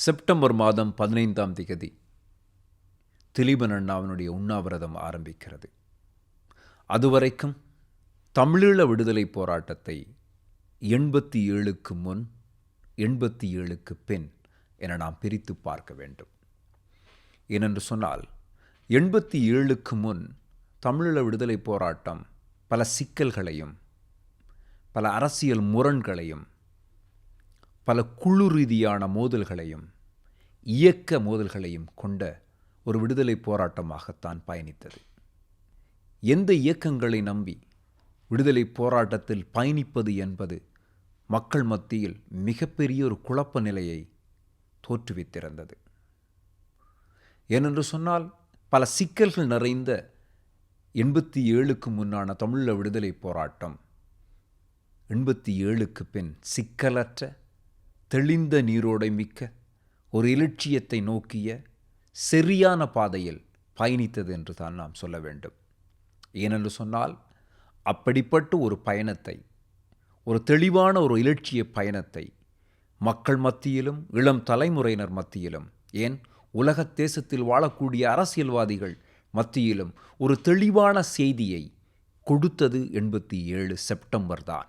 September மாதம் பதினைந்தாம் திகதி திலீபன் அண்ணாவினுடைய உண்ணாவிரதம் ஆரம்பிக்கிறது. அதுவரைக்கும் தமிழீழ விடுதலை போராட்டத்தை எண்பத்தி ஏழுக்கு முன் எண்பத்தி ஏழுக்கு பின் என நாம் பிரித்து பார்க்க வேண்டும். ஏனென்று சொன்னால் எண்பத்தி ஏழுக்கு முன் தமிழீழ விடுதலை போராட்டம் பல சிக்கல்களையும் பல அரசியல் முரண்களையும் பல குழு ரீதியான மோதல்களையும் இயக்க மோதல்களையும் கொண்ட ஒரு விடுதலை போராட்டமாகத்தான் பயணித்தது. எந்த இயக்கங்களை நம்பி விடுதலை போராட்டத்தில் பயணிப்பது என்பது மக்கள் மத்தியில் மிகப்பெரிய ஒரு குழப்ப நிலையை தோற்றுவித்திருந்தது. ஏனென்று சொன்னால் பல சிக்கல்கள் நிறைந்த எண்பத்தி ஏழுக்கு முன்னான தமிழீழ விடுதலை போராட்டம் எண்பத்தி ஏழுக்கு பின் சிக்கலற்ற தெளிந்த நீரோடை மிக்க ஒரு இலட்சியத்தை நோக்கிய சரியான பாதையில் பயணித்தது என்று தான் நாம் சொல்ல வேண்டும். ஏனென்று சொன்னால் அப்படிப்பட்ட ஒரு பயணத்தை ஒரு தெளிவான ஒரு இலட்சிய பயணத்தை மக்கள் மத்தியிலும் இளம் தலைமுறையினர் மத்தியிலும் ஏன் உலக தேசத்தில் வாழக்கூடிய அரசியல்வாதிகள் மத்தியிலும் ஒரு தெளிவான செய்தியை கொடுத்தது எண்பத்தி ஏழு செப்டம்பர் தான்.